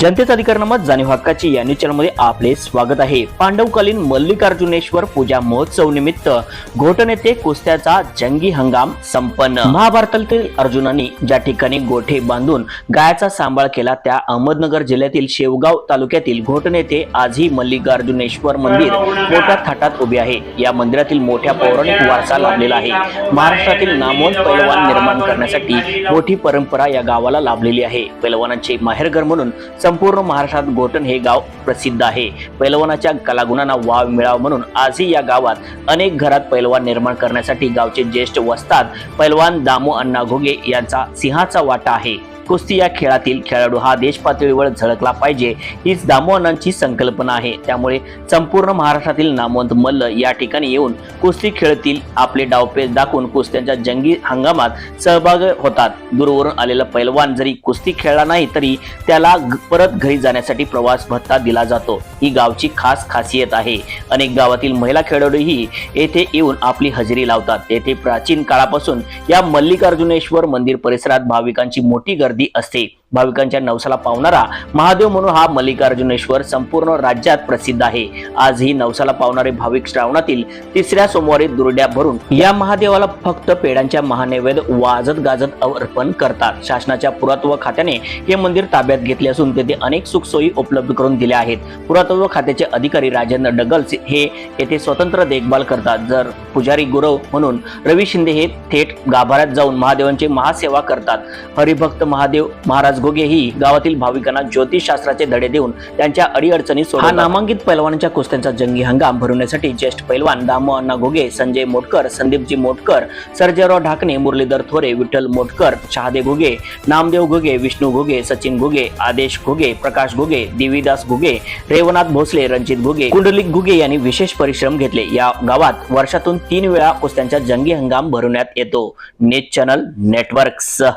जनतेचा अधिकार नमत जाणीव हक्काची या न्यूज चॅनलमध्ये आपले स्वागत आहे. पांडवकालीन मल्लिकार्जुनेश्वर पूजा महोत्सव निमित्त घोटनेते कुस्त्याचा जंगी हंगाम संपन्न. महाभारतातील अर्जुनाने ज्या ठिकाणी गोठे बांधून गायाचा सांभाळ केला त्या अहमदनगर जिल्ह्यातील शेवगाव तालुक्यातील घोटनेते आजही मल्लिकार्जुनेश्वर मंदिर मोठ्या थाटात उभे आहे. या मंदिरातील मोठ्या पौराणिक वारसा लाभलेला आहे. महाराष्ट्रातील नामवंत पैलवान निर्माण करण्यासाठी मोठी परंपरा या गावाला लाभलेली आहे. पैलवानांचे माहेरघर म्हणून संपूर्ण महाराष्ट्रात गोटन हे गाव प्रसिद्ध आहे. पैलवानाच्या कलागुणांना वाव मिळावा म्हणून आजही या गावात अनेक घरात पैलवान निर्माण करण्यासाठी गावचे ज्येष्ठ वस्तात पैलवान दामो अण्णा घोगे यांचा सिंहाचा वाटा आहे. कुस्ती या खेळातील खेळाडू हा देश पातळीवर झळकला पाहिजे हीच दामो अण्णांची संकल्पना आहे. त्यामुळे संपूर्ण महाराष्ट्रातील नामवंत मल्ल या ठिकाणी येऊन कुस्ती खेळतील आपले डावपेच दाखवून कुस्त्यांच्या जंगी हंगामात सहभाग होतात. दूरवरून आलेला पैलवान जरी कुस्ती खेळला नाही तरी त्याला परत घरी जाण्यासाठी प्रवास भत्ता दिला जातो. ही गावची खास खासियत आहे. अनेक गावातील महिला खेळाडूही येथे येऊन आपली हजेरी लावतात. येथे प्राचीन काळापासून या मल्लिकार्जुनेश्वर मंदिर परिसरात भाविकांची मोठी गर्दी असते. भाविकांच्या नवसाला पावणारा महादेव म्हणून हा मल्लिकार्जुनेश्वर संपूर्ण राज्यात प्रसिद्ध आहे. आजही नवसाला पावणारे भाविक श्रावणातील तिसऱ्या सोमवारी दुर्ड्या भरून या महादेवाला फक्त पेड्यांच्या महानैवेद्य वाजत गाजत अर्पण करतात. शासनाच्या पुरातत्व खात्याने हे मंदिर ताब्यात घेतले असून तेथे अनेक सुखसोयी उपलब्ध करून दिल्या आहेत. पुरातत्व खात्याचे अधिकारी राजेंद्र डगल्स हे येथे स्वतंत्र देखभाल करतात. जर पुजारी गुरव म्हणून रवी शिंदे हे थेट गाभाऱ्यात जाऊन महादेवांची महासेवा करतात. हरिभक्त महादेव महाराज घोगे ही गावातील भाविकांना ज्योतिषशास्त्राचे धडे देऊन त्यांच्या अडीअडचणी सोडवतात. हा नामांकित पैलवानांच्या कुस्त्यांचा जंगी हंगाम भरवण्यासाठी ज्येष्ठ पैलवान दामो अण्णा घोगे संजय मोटकर संदीपजी मोटकर सर्जेराव ढाकणे मुरलीधर थोरे विठ्ठल मोटकर शहादे घोगे नामदेव घोगे विष्णू घोगे सचिन घोगे आदेश घोगे प्रकाश घोगे देवीदास घोगे रेवनाथ भोसले रणजित घोगे कुंडलिक घुगे यांनी विशेष परिश्रम घेतले. या गावात वर्षातून तीन वेळा कुस्त्यांचा जंगी हंगाम भरवण्यात येतो. नेट चॅनल नेटवर्क सह